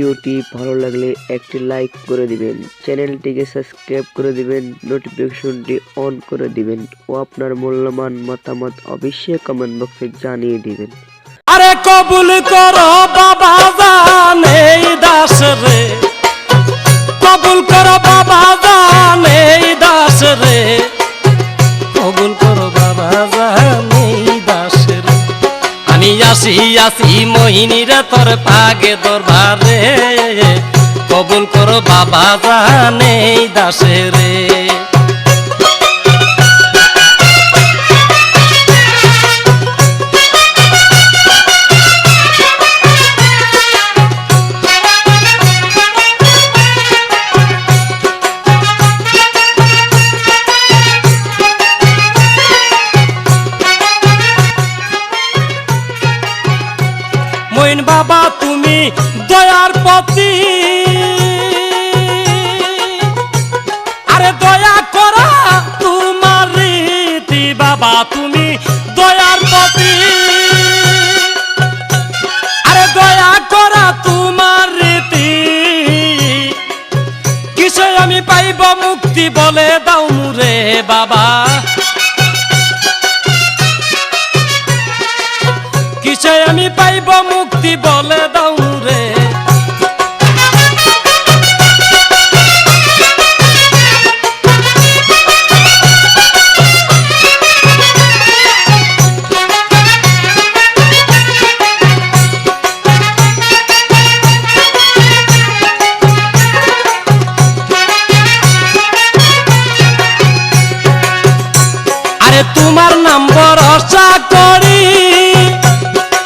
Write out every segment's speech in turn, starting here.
ভিডিওটি ভালো লাগলে একটি লাইক করে দিবেন। চ্যানেলটিকে সাবস্ক্রাইব করে দিবেন নোটিফিকেশনটি অন করে দিবেন ও আপনার মূল্যবান মতামত অবশ্যই কমেন্ট বক্সে জানিয়ে দিবেন। আরে কবুল করো, বাবা জানে দাস রে। কবুল আসি মোহিনীরে তোর পাগে দরবারে। কবুল করো বাবা জানে দাসে রে মইন বাবা, তুমি দয়ার পতি। আরে দয়া করা তোমার রীতি বাবা, তুমি দয়ার পতি। আরে দয়া করা তোমার রীতি। কিসে আমি পাইব মুক্তি বলে দাও মুরে বাবা। তোমার নাম ভরসা করি।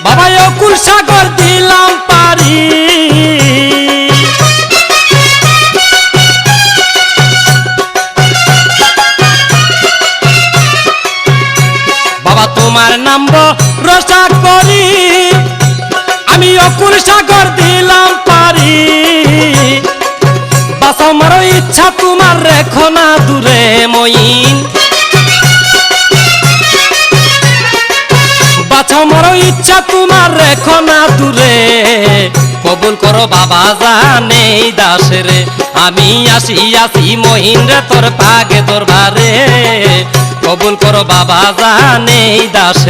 বাবা অকুল সাগর দিলাম পারি। বাবা তোমার নাম রসা করি। আমি অকুল সাগর দিলাম পারি। বাসা মারো ইচ্ছা তোমার, রেখো না দূরে মইন বাছা মরো ইচ্ছা তোমার রেখো না দূরে। কবুল করো বাবা জানে দাসরে। আমি আসি আসি মহিন রে, তোর পাগে দরবারে। কবুল করো বাবা জানে দাস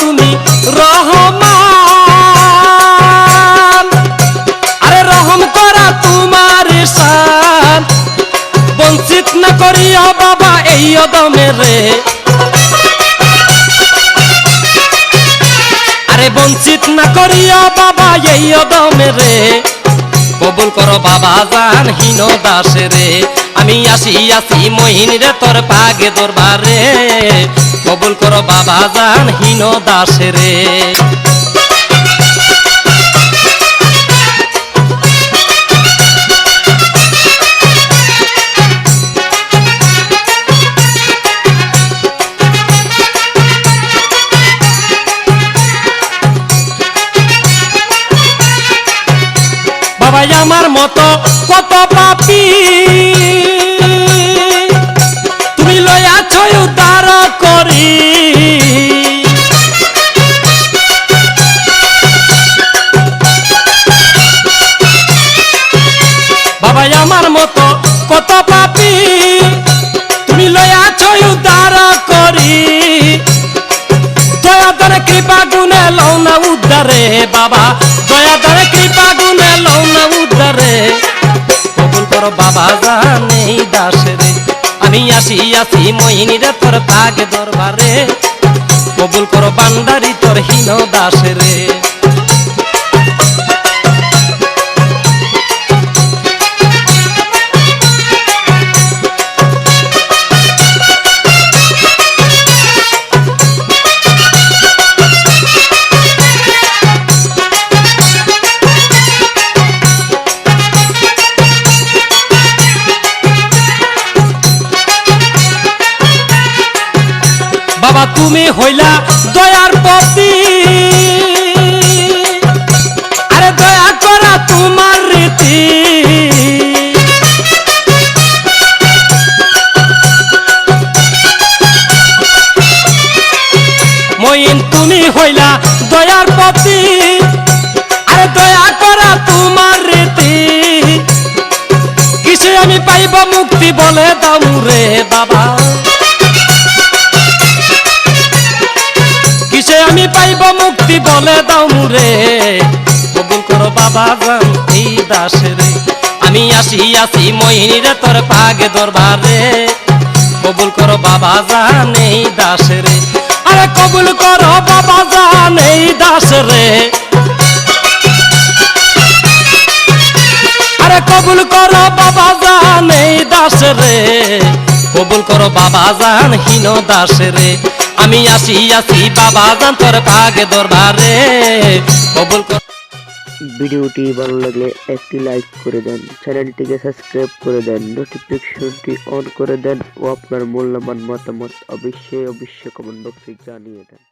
তুমি, রহমান। আরে রহম করা তোমার শান বঞ্চিত না করিয়া বাবা এই অদমে রে। আরে বঞ্চিত না করিয়া বাবা এই অদমে রে। কবুল করো বাবা জান হীন দাসে রে। আমি আসি আসি মহিন রে, তোর পাগে দরবারে। কবুল করো বাবা জান হীন দাসে রে। বাবা আমার মতো কত পাপি। উদ্ধারে বাবা, দয়া দরে কৃপা গুণে লও না উদ্ধারে কবুল করো বাবা, জানে দাসে রে। আমি আসি আসি মহিনী রে, তোর পাগে দরবারে কবুল করো বান্দারি, তোর হীন দাসে তুমি হইলা দয়ার পতি। আরে দয়া করা তোমার রীতি। মইন তুমি হইলা দয়ার পতি। আরে দয়া করা তোমার রীতি। কিসে আমি পাইব মুক্তি বলে দামুরে বাবা। আমি পাইব মুক্তি বলে দামুরে কবুল করো বাবা জান এই দাসরে আমি আসি আসি মহিনীরে তোর পাগে দরবারে। কবুল করো বাবা জান এই দাসরে আরে কবুল করো বাবা জান এই দাসরে আরে কবুল করো বাবা জান এই দাস রে। কবুল করো বাবা জান হীন দাস রে। আমি আসি আসি, বাবা জান পাগে দরবারে। কবুল কর ভিডিওটি ভালো লাগলে একটি লাইক করে দেন, চ্যানেলটিকে সাবস্ক্রাইব করে দেন, নোটিফিকেশনটি অন করে দেন ও আপনার মূল্যবান মতামত অবশ্যই অবশ্যই কমেন্ট বক্সে জানিয়ে দেন।